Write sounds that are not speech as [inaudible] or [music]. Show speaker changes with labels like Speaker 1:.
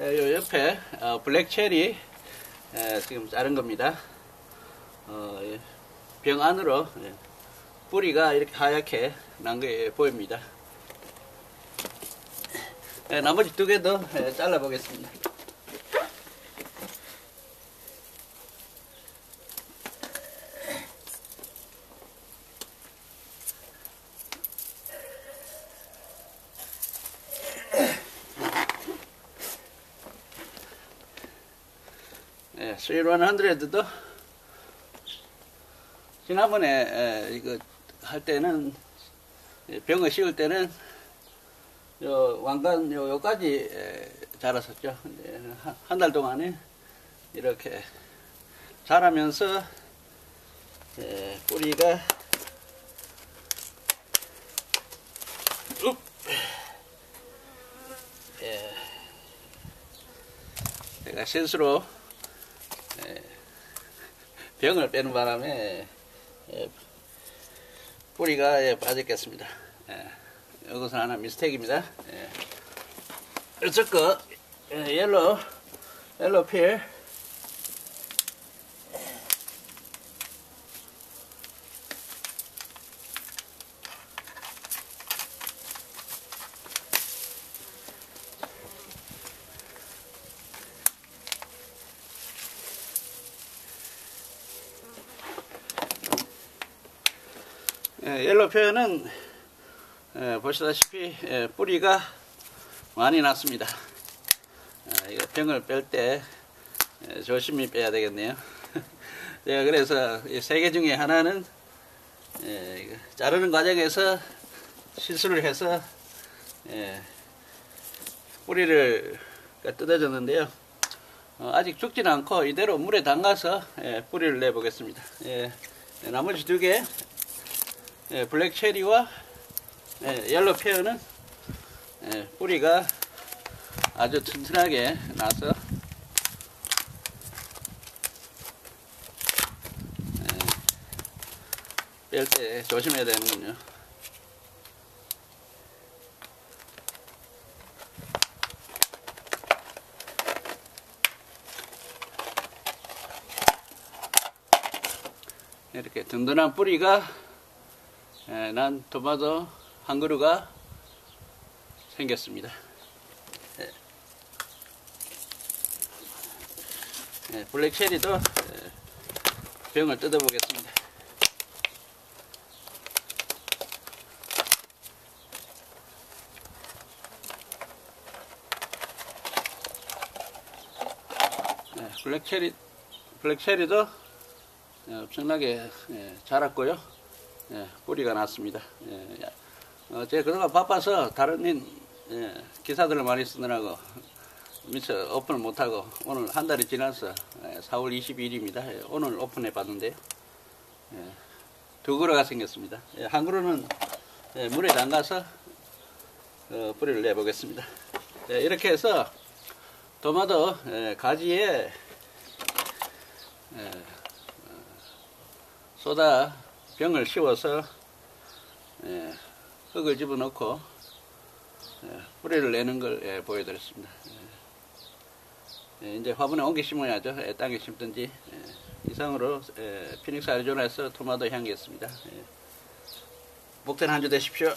Speaker 1: 예, 요 옆에 어, 블랙 체리 예, 지금 자른 겁니다. 어, 예, 병 안으로 예, 뿌리가 이렇게 하얗게 난 게 보입니다. 예, 나머지 두 개도 예, 잘라 보겠습니다. 예, 스윗 100도 지난번에 에, 이거 할 때는 예, 병을 씌울 때는 요 왕관 요 요까지 에, 자랐었죠. 한달 동안에 이렇게 자라면서 에, 뿌리가 욱 예. 제가 실수로 예, 병을 빼는 바람에 예, 뿌리가 예, 빠졌겠습니다. 예, 이것은 하나 미스테이크입니다. 예. 어쨌건 예, 옐로 옐로 필 옐로 표현은 예, 보시다시피 예, 뿌리가 많이 났습니다. 아, 이거 병을 뺄때 예, 조심히 빼야 되겠네요. [laughs] 제가 그래서 세 개 중에 하나는 예, 자르는 과정에서 실수를 해서 예, 뿌리를 뜯어졌는데요. 어, 아직 죽지는 않고 이대로 물에 담가서 예, 뿌리를 내보겠습니다. 예, 나머지 두 개, 예, 블랙 체리와 예, 옐로 페어는 예, 뿌리가 아주 튼튼하게 나서 뺄때 조심해야 되는군요. 이렇게 든든한 뿌리가 예, 난 토마토 한 그루가 생겼습니다. 예. 예, 블랙 체리도 예, 병을 뜯어보겠습니다. 예, 블랙 체리 블랙 체리도 예, 엄청나게 예, 자랐고요. 예, 뿌리가 났습니다. 예, 어, 제가 그동안 바빠서 다른 인, 예, 기사들을 많이 쓰느라고 미처 오픈을 못하고 오늘 한 달이 지나서 예, 4월 22일입니다. 예, 오늘 오픈해 봤는데요. 예, 두 그루가 생겼습니다. 예, 한 그루는 예, 물에 담가서 어, 뿌리를 내보겠습니다. 예, 이렇게 해서 예, 가지에 예, 소다 병을 씌워서 예, 흙을 집어넣고 예, 뿌리를 내는 걸 예, 보여드렸습니다. 예, 예, 이제 화분에 옮겨 심어야죠. 예, 땅에 심든지 예, 이상으로 예, 피닉스 아리조나에서 토마토 향기였습니다. 예, 복된 한 주 되십시오.